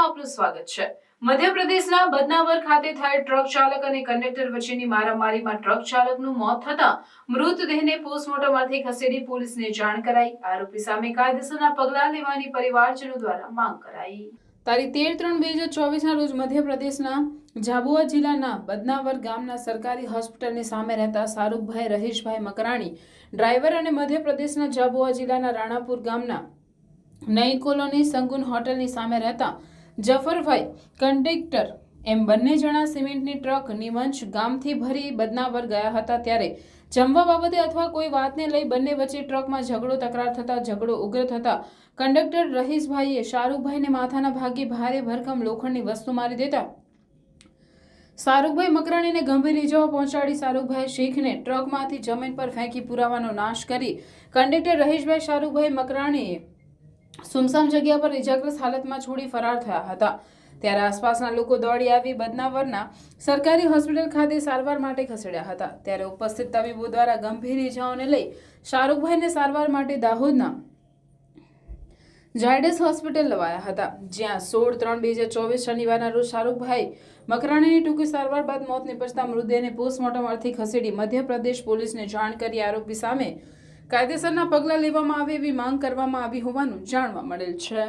આપનું સ્વાગત છે. મધ્યપ્રદેશના બદનાવર ખાતે થયેલ ટ્રક ચાલક અને કંડક્ટર વચ્ચેની મારામારીમાં ટ્રક ચાલકનું મોત થતા મૃતદેહને પોસ્ટમોર્ટમ ખસેડી પોલીસને જાણ કરાઈ. આરોપી સામે કાયદેસરના પગલાં લેવાની પરિવારજનો દ્વારા માંગ કરાઈ. તારીખ તેર ત્રણ બે હજાર ચોવીસના રોજ મધ્યપ્રદેશના ઝાબુઆ જિલ્લાના બદનાવર ગામના સરકારી હોસ્પિટલની સામે રહેતા શાહરૂખભાઈ રહીશભાઈ મકરાણી, ડ્રાઈવર અને મધ્યપ્રદેશના ઝાબુઆ જિલ્લાના રાણાપુર ગામના નઈ કોલોની સંગુન હોટલની સામે રહેતા જફરભાઈ કંડક્ટર એમ બંને જણા સિમેન્ટની ટ્રક નિમંચ ગામથી ભરી બદનાવર ગયા હતા ત્યારે જમવા બાબતે અથવા કોઈ વાતને લઈ બંને વચ્ચે ટ્રકમાં ઝઘડો તકરાર થતા ઝઘડો ઉગ્ર થતા કંડક્ટર રહીશભાઈએ શાહરૂખભાઈને માથાના ભાગે ભારે ભરકમ લોખંડની વસ્તુ મારી દેતા શાહરૂખભાઈ મકરાણીને ગંભીર ઇજાઓ પહોંચાડી શાહરૂખભાઈ શીખને ટ્રકમાંથી જમીન પર ફેંકી પુરાવાનો નાશ કરી કંડક્ટર રહીશભાઈ શાહરૂખભાઈ મકરાણીએ સુમસામ જગ્યા પર ઇજાગ્રસ્ત હાલતમાં છોડી ફરાર થયા હતા. ત્યારે આસપાસના લોકો દોડી આવી બદનાવરના સરકારી હોસ્પિટલ ખાતે સારવાર માટે ખસેડ્યા હતા. ત્યારે ઉપસ્થિત તબીબો દ્વારા ગંભીર ઇજાઓને લઈ શાહરૂખભાઈને સારવાર માટે દાહોદના ઝાયડસ હોસ્પિટલ લવાયા હતા. જ્યાં સોળ ત્રણ બે હજાર ચોવીસ શનિવારના રોજ શાહરૂખભાઈ મકરાણીની ટૂંકી સારવાર બાદ મોત નિપજતા મૃતદેહને પોસ્ટમોર્ટમ અર્થે ખસેડી મધ્યપ્રદેશ પોલીસને જાણ કરી આરોપી સામે કાયદેસરના પગલાં લેવામાં આવે એવી માંગ કરવામાં આવી હોવાનું જાણવા મળેલ છે.